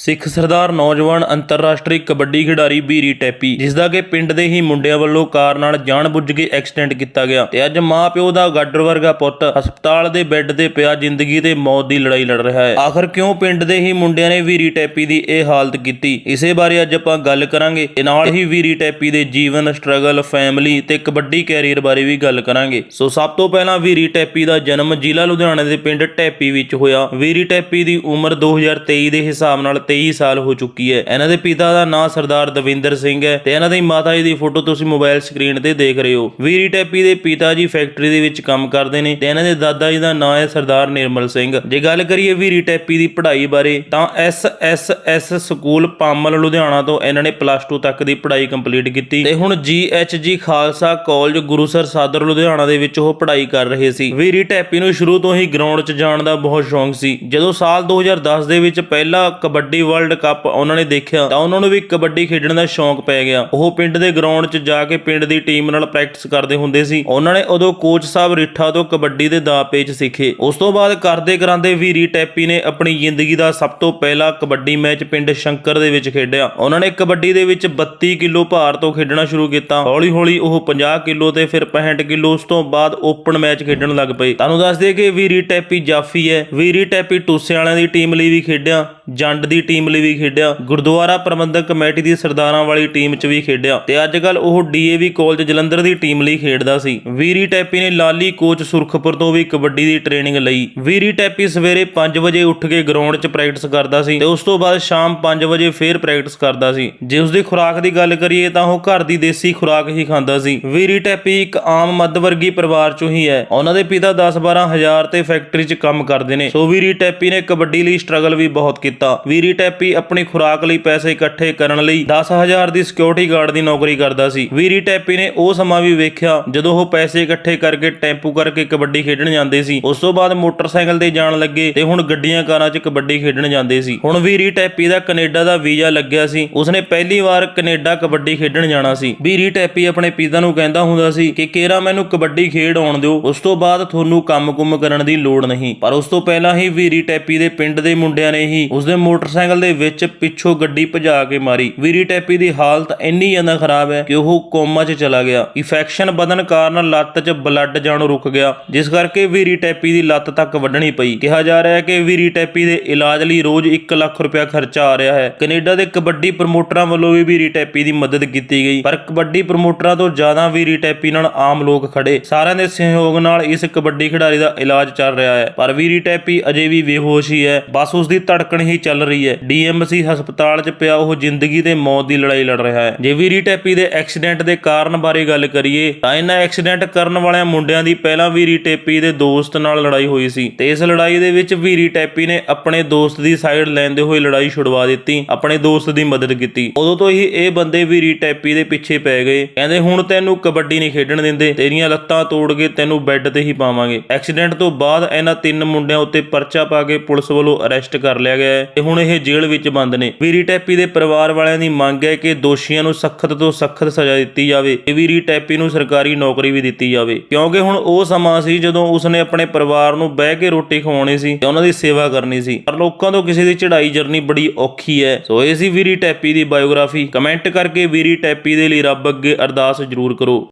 ਸਿੱਖ ਸਰਦਾਰ ਨੌਜਵਾਨ ਅੰਤਰਰਾਸ਼ਟਰੀ ਕਬੱਡੀ ਖਿਡਾਰੀ ਬੀਰੀ ਟੈਪੀ ਜਿਸ ਦਾ ਕਿ ਪਿੰਡ ਦੇ ਹੀ ਮੁੰਡਿਆਂ ਵੱਲੋਂ ਕਾਰ ਨਾਲ ਜਾਣਬੁੱਝ ਕੇ ਐਕਸੀਡੈਂਟ ਕੀਤਾ ਗਿਆ ਤੇ ਅੱਜ ਮਾਪਿਓ ਦਾ ਗਾਡਰ ਵਰਗਾ ਪੁੱਤ ਹਸਪਤਾਲ ਦੇ ਬੈੱਡ ਤੇ ਪਿਆ ਜ਼ਿੰਦਗੀ ਤੇ ਮੌਤ ਦੀ ਲੜਾਈ ਲੜ ਰਿਹਾ ਹੈ। ਆਖਰ ਕਿਉਂ ਪਿੰਡ ਦੇ ਹੀ ਮੁੰਡਿਆਂ ਨੇ ਵੀਰੀ ਟੈਪੀ ਦੀ ਇਹ ਹਾਲਤ ਕੀਤੀ? ਇਸੇ ਬਾਰੇ ਅੱਜ ਆਪਾਂ ਗੱਲ ਕਰਾਂਗੇ ਤੇ ਨਾਲ ਹੀ ਵੀਰੀ ਟੈਪੀ ਦੇ ਜੀਵਨ, ਸਟਰਗਲ, ਫੈਮਿਲੀ ਤੇ ਕਬੱਡੀ ਕੈਰੀਅਰ ਬਾਰੇ ਵੀ ਗੱਲ ਕਰਾਂਗੇ। ਸੋ ਸਭ ਤੋਂ ਪਹਿਲਾਂ ਵੀਰੀ ਟੈਪੀ ਦਾ ਜਨਮ ਜ਼ਿਲ੍ਹਾ ਲੁਧਿਆਣਾ ਦੇ ਪਿੰਡ ਟੈਪੀ ਵਿੱਚ ਹੋਇਆ। ਵੀਰੀ ਟੈਪੀ ਦੀ ਉਮਰ 2023 ਦੇ ਹਿਸਾਬ ਨਾਲ 23 ਸਾਲ ਹੋ ਚੁੱਕੀ ਹੈ। ਇਹਨਾਂ ਦੇ ਪਿਤਾ ਦਾ ਨਾਂ ਸਰਦਾਰ ਦਵਿੰਦਰ ਸਿੰਘ ਹੈ ਤੇ ਇਹਨਾਂ ਦੀ ਮਾਤਾ ਜੀ ਦੀ ਫੋਟੋ ਤੁਸੀਂ ਮੋਬਾਈਲ ਸਕਰੀਨ ਤੇ ਦੇਖ ਰਹੇ ਹੋ। ਵੀਰੀ ਟੈਪੀ ਦੇ ਪਿਤਾ ਜੀ ਫੈਕਟਰੀ ਦੇ ਵਿੱਚ ਕੰਮ ਕਰਦੇ ਨੇ ਤੇ ਇਹਨਾਂ ਦੇ ਦਾਦਾ ਜੀ ਦਾ ਨਾਂ ਹੈ ਸਰਦਾਰ ਨਿਰਮਲ ਸਿੰਘ। ਜੇ ਗੱਲ ਕਰੀਏ ਵੀਰੀ ਟੈਪੀ ਦੀ ਪੜ੍ਹਾਈ ਬਾਰੇ ਤਾਂ S S S school Pamal, Ludhiana ਤੋਂ ਇਹਨਾਂ ਨੇ ਪਲੱਸ 2 ਤੱਕ ਦੀ ਪੜ੍ਹਾਈ ਕੰਪਲੀਟ ਕੀਤੀ ਤੇ ਹੁਣ G H G Khalsa college Gurusar Sadhar, Ludhiana ਦੇ ਵਿੱਚ ਉਹ ਪੜ੍ਹਾਈ ਕਰ ਰਹੇ ਸੀ। ਵੀਰੀ ਟੈਪੀ ਨੂੰ ਸ਼ੁਰੂ ਤੋਂ ਹੀ ਗਰਾਊਂਡ 'ਚ ਜਾਣ ਦਾ ਬਹੁਤ ਸ਼ੌਂਕ ਸੀ। ਜਦੋਂ ਸਾਲ 2010 ਦੇ ਵਿੱਚ ਪਹਿਲਾ ਕਬੱਡੀ ਵਰਲਡ ਕੱਪ ਉਹਨਾਂ ਨੇ ਦੇਖਿਆ, ਤਾਂ ਉਹਨਾਂ ਨੂੰ ਵੀ ਕਬੱਡੀ ਖੇਡਣ ਦਾ ਸ਼ੌਂਕ ਪੈ ਗਿਆ। ਉਹ ਪਿੰਡ ਦੇ ਗਰਾਊਂਡ 'ਚ ਜਾ ਕੇ ਪਿੰਡ ਦੀ ਟੀਮ ਨਾਲ ਪ੍ਰੈਕਟਿਸ ਕਰਦੇ ਹੁੰਦੇ ਸੀ। ਉਹਨਾਂ ਨੇ ਉਦੋਂ ਕੋਚ ਸਾਹਿਬ ਰਿੱਠਾ ਤੋਂ ਕਬੱਡੀ ਦੇ ਦਾਅ ਪੇਚ ਸਿੱਖੇ। ਉਸ ਤੋਂ ਬਾਅਦ ਕਰਦੇ ਕਰਾਂਦੇ ਵੀਰੀ ਟੈਪੀ ਨੇ ਆਪਣੀ ਜ਼ਿੰਦਗੀ ਦਾ ਸਭ ਤੋਂ ਪਹਿਲਾ ਕਬੱਡੀ ਮੈਚ ਪਿੰਡ ਸ਼ੰਕਰ ਦੇ ਵਿੱਚ ਖੇਡਿਆ। ਉਹਨਾਂ ਨੇ ਕਬੱਡੀ ਦੇ ਵਿੱਚ 32 ਕਿਲੋ ਭਾਰ ਤੋਂ ਖੇਡਣਾ ਸ਼ੁਰੂ ਕੀਤਾ। ਹੌਲੀ-ਹੌਲੀ ਉਹ 50 ਕਿਲੋ ਤੇ ਫਿਰ 65 ਕਿਲੋ ਉਸ ਤੋਂ ਬਾਅਦ ਓਪਨ ਮੈਚ ਖੇਡਣ ਲੱਗ ਪਏ। ਤੁਹਾਨੂੰ ਦੱਸ ਦਈਏ ਕਿ ਵੀਰੀ ਟੈਪੀ ਜਾਫੀ ਹੈ। ਵੀਰੀ ਟੈਪੀ ਟੂਸੇ ਵਾਲਿਆਂ ਦੀ ਟੀਮ ਲਈ ਵੀ ਖੇਡਿਆ। ਜੰਡ ਦੀ ਟੀਮ ਲਈ ਵੀ ਖੇਡਿਆ, ਗੁਰਦੁਆਰਾ ਪ੍ਰਬੰਧਕ ਕਮੇਟੀ ਦੀ ਸਰਦਾਰਾਂ ਵਾਲੀ ਟੀਮ 'ਚ ਵੀ ਖੇਡਿਆ ਤੇ ਅੱਜ ਕੱਲ ਉਹ ਡੀਏਵੀ ਕਾਲਜ ਜਲੰਧਰ ਦੀ ਟੀਮ ਲਈ ਖੇਡਦਾ ਸੀ। ਵੀਰੀ ਟੈਪੀ ਨੇ ਲਾਲੀ ਕੋਚ ਸੁਰਖਪੁਰ ਤੋਂ ਵੀ ਕਬੱਡੀ ਦੀ ਟ੍ਰੇਨਿੰਗ ਲਈ। ਵੀਰੀ ਟੈਪੀ ਸਵੇਰੇ 5 ਵਜੇ ਉੱਠ ਕੇ ਗਰਾਊਂਡ 'ਚ ਪ੍ਰੈਕਟਿਸ ਕਰਦਾ ਸੀ ਤੇ ਉਸ ਤੋਂ ਬਾਅਦ ਸ਼ਾਮ 5 ਵਜੇ ਫੇਰ ਪ੍ਰੈਕਟਿਸ ਕਰਦਾ ਸੀ। ਜੇ ਉਸ ਦੀ ਖੁਰਾਕ ਦੀ ਗੱਲ ਕਰੀਏ ਤਾਂ ਉਹ ਘਰ ਦੀ ਦੇਸੀ ਖੁਰਾਕ ਹੀ ਖਾਂਦਾ ਸੀ। ਵੀਰੀ ਟੈਪੀ ਇੱਕ ਆਮ ਮੱਧ ਵਰਗੀ ਪਰਿਵਾਰ 'ਚੋਂ ਹੀ ਹੈ। ਉਹਨਾਂ ਦੇ ਪਿਤਾ 10-12 ਹਜ਼ਾਰ ਤੇ ਫੈਕਟਰੀ 'ਚ ਕੰਮ ਕਰਦੇ ਨੇ। ਸੋ ਵੀਰੀ ਟੈਪੀ ਨੇ ਕਬੱਡੀ ਲਈ ਸਟਰਗਲ ਵੀ ਬਹੁਤ ਕੀਤਾ। ਵੀਰੀ ਟੈਪੀ ਆਪਣੀ ਖੁਰਾਕ ਲਈ ਪੈਸੇ ਇਕੱਠੇ ਕਰਨ ਲਈ 10000 ਦੀ ਸਿਕਿਉਰਿਟੀ ਗਾਰਡ ਦੀ ਨੌਕਰੀ ਕਰਦਾ ਸੀ। ਵੀਰੀ ਟੈਪੀ ਨੇ ਉਹ ਸਮਾਂ ਵੀ ਵੇਖਿਆ ਜਦੋਂ ਉਹ ਪੈਸੇ ਇਕੱਠੇ ਕਰਕੇ ਟੈਂਪੂ ਕਰਕੇ ਕਬੱਡੀ ਖੇਡਣ ਜਾਂਦੇ ਸੀ। ਉਸ ਤੋਂ ਬਾਅਦ ਮੋਟਰਸਾਈਕਲ ਤੇ ਜਾਣ ਲੱਗੇ ਤੇ ਹੁਣ ਗੱਡੀਆਂ ਕਾਰਾਂ 'ਚ ਕਬੱਡੀ ਖੇਡਣ ਜਾਂਦੇ ਸੀ। ਹੁਣ ਵੀਰੀ ਟੈਪੀ ਦਾ ਕੈਨੇਡਾ ਦਾ ਵੀਜ਼ਾ ਲੱਗਿਆ ਸੀ। ਉਸਨੇ ਪਹਿਲੀ ਵਾਰ ਕੈਨੇਡਾ ਕਬੱਡੀ ਖੇਡਣ ਜਾਣਾ ਸੀ। ਵੀਰੀ ਟੈਪੀ ਆਪਣੇ ਪਿਤਾ ਨੂੰ ਕਹਿੰਦਾ ਹੁੰਦਾ ਸੀ ਕਿ, ਕੇਰਾ, ਮੈਨੂੰ ਕਬੱਡੀ ਖੇਡ ਆਉਣ ਦਿਓ। ਉਸ ਤੋਂ ਬਾਅਦ ਤੁਹਾਨੂੰ ਕੰਮ ਕੁਮ ਕਰਨ ਦੀ ਲੋੜ ਨਹੀਂ। ਪਰ ਉਸ ਤੋਂ ਪਹਿਲਾਂ ਹੀ ਵੀਰੀ ਟੈਪੀ ਦੇ ਪਿੰਡ ਦੇ ਮੁੰਡਿਆਂ ਨੇ ਹੀ ਉਸਦੇ ਮੋਟਰਸਾਈਕਲ ਦੇ ਵਿੱਚ ਪਿੱਛੋਂ ਗੱਡੀ ਭਜਾ ਕੇ ਮਾਰੀ। ਵੀਰੀ ਟੈਪੀ ਦੀ ਹਾਲਤ ਇੰਨੀ ਜ਼ਿਆਦਾ ਖਰਾਬ ਹੈ ਕਿ ਉਹ ਕੋਮਾ 'ਚ ਚਲਾ ਗਿਆ। ਇਨਫੈਕਸ਼ਨ ਵਧਣ ਕਾਰਨ ਲੱਤ 'ਚ ਬਲੱਡ ਜਾਣੋਂ ਰੁਕ ਗਿਆ, ਜਿਸ ਕਰਕੇ ਵੀਰੀ ਟੈਪੀ ਦੀ ਲੱਤ ਤੱਕ ਵੱਢਣੀ ਪਈ। ਕਿਹਾ ਜਾ ਰਿਹਾ ਹੈ ਕਿ ਵੀਰੀ ਟੈਪੀ ਦੇ ਇਲਾਜ ਲਈ ਰੋਜ਼ 1 ਲੱਖ ਰੁਪਇਆ ਖਰਚਾ ਆ ਰਿਹਾ ਹੈ। ਕੈਨੇਡਾ ਦੇ ਕਬੱਡੀ ਪ੍ਰਮੋਟਰਾਂ ਵੱਲੋਂ ਵੀ ਵੀਰੀ ਟੈਪੀ ਦੀ ਮਦਦ ਕੀਤੀ ਗਈ, ਪਰ ਕਬੱਡੀ ਪ੍ਰਮੋਟਰਾਂ ਤੋਂ ਜ਼ਿਆਦਾ ਵੀਰੀ ਟੈਪੀ ਨਾਲ ਆਮ ਲੋਕ ਖੜੇ ਸਾਰਿਆਂ ਦੇ ਸਹਿਯੋਗ ਨਾਲ ਇਸ ਕਬੱਡੀ ਖਿਡਾਰੀ ਦਾ ਇਲਾਜ ਚੱਲ ਰਿਹਾ ਹੈ, ਪਰ ਵੀਰੀ ਟੈਪੀ ਅਜੇ ਵੀ ਬੇਹੋਸ਼ ਹੀ ਹੈ। ਬਸ ਉਸ ਦੀ ਧੜਕਣ ਹੀ ਚੱਲ ਰਹੀ ਹੈ। ਡੀਐਮਸੀ ਹਸਪਤਾਲ 'ਚ ਪਿਆ ਉਹ ਜ਼ਿੰਦਗੀ ਤੇ ਮੌਤ ਦੀ ਲੜਾਈ ਲੜ ਰਿਹਾ ਹੈ। ਜੇ ਵੀਰੀ ਟੈਪੀ ਦੇ ਐਕਸੀਡੈਂਟ ਦੇ ਕਾਰਨ ਬਾਰੇ ਗੱਲ ਕਰੀਏ, ਤਾਂ ਇਹਨਾਂ ਐਕਸੀਡੈਂਟ ਕਰਨ ਵਾਲਿਆਂ ਮੁੰਡਿਆਂ ਦੀ ਪਹਿਲਾਂ ਵੀਰੀ ਟੈਪੀ ਦੇ ਦੋਸਤ ਨਾਲ ਲੜਾਈ ਹੋਈ ਸੀ। ਤੇ ਇਸ ਲੜਾਈ ਦੇ ਵਿੱਚ ਵੀਰੀ ਟੈਪੀ ਨੇ ਆਪਣੇ ਦੋਸਤ ਦੀ ਸਾਈਡ ਲੈਂਦੇ ਹੋਏ ਲੜਾਈ ਛੁਡਵਾ ਦਿੱਤੀ, ਆਪਣੇ ਦੋਸਤ ਦੀ ਮਦਦ ਕੀਤੀ। ਉਦੋਂ ਤੋਂ ਹੀ ਇਹ ਬੰਦੇ ਵੀਰੀ ਟੈਪੀ ਦੇ ਪਿੱਛੇ ਪੈ ਗਏ। ਕਹਿੰਦੇ, ਹੁਣ ਤੈਨੂੰ ਕਬੱਡੀ ਨਹੀਂ ਖੇਡਣ ਦਿੰਦੇ। ਤੇਰੀਆਂ ਲੱਤਾਂ ਤੋੜ ਕੇ ਤੈਨੂੰ ਬੈੱਡ ਤੇ ਹੀ ਪਾਵਾਂਗੇ। ਐਕਸੀਡੈਂਟ ਤੋਂ ਬਾਅਦ ਇਹਨਾਂ ਤਿੰਨ ਮੁੰਡਿਆਂ ਉੱਤੇ ਪਰਚਾ ਪਾ ਕੇ ਪੁਲਿਸ ਵੱਲੋਂ ਅਰੈਸਟ ਕਰ ਲਿਆ ਗਿਆ ਹੈ ਤੇ ਹੁਣ ਇਹ ਜੇਲ੍ਹ ਵਿੱਚ ਬੰਦ ਨੇ। ਵੀਰੀ ਟੈਪੀ ਦੇ ਪਰਿਵਾਰ ਵਾਲਿਆਂ ਦੀ ਮੰਗ ਹੈ ਕਿ ਦੋਸ਼ੀਆਂ ਨੂੰ ਸਖਤ ਤੋਂ ਸਖਤ ਸਜ਼ਾ ਦਿੱਤੀ ਜਾਵੇ ਤੇ ਵੀਰੀ ਟੈਪੀ ਨੂੰ ਸਰਕਾਰੀ ਨੌਕਰੀ ਵੀ ਦਿੱਤੀ ਜਾਵੇ। ਕਿਉਂਕਿ ਹੁਣ ਉਹ ਸਮਾਂ ਸੀ ਜਦੋਂ ਉਸਨੇ ਆਪਣੇ ਪਰਿਵਾਰ ਨੂੰ ਬਹਿ ਕੇ ਰੋਟੀ ਖਵਾਉਣੀ ਸੀ ਤੇ ਉਹਨਾਂ ਦੀ ਸੇਵਾ ਕਰਨੀ ਸੀ। ਪਰ ਲੋਕਾਂ ਤੋਂ ਕਿਸੇ ਦੀ ਚੜ੍ਹਾਈ ਜਰਨੀ ਬੜੀ ਔਖੀ ਹੈ। ਸੋ ਇਹ ਸੀ ਵੀਰੀ ਟੈਪੀ ਦੀ ਬਾਇਓਗ੍ਰਾਫੀ। ਕਮੈਂਟ ਕਰਕੇ ਵੀਰੀ ਟੈਪੀ ਦੇ ਲਈ ਰੱਬ ਅੱਗੇ ਅਰਦਾਸ ਜ਼ਰੂਰ ਕਰੋ।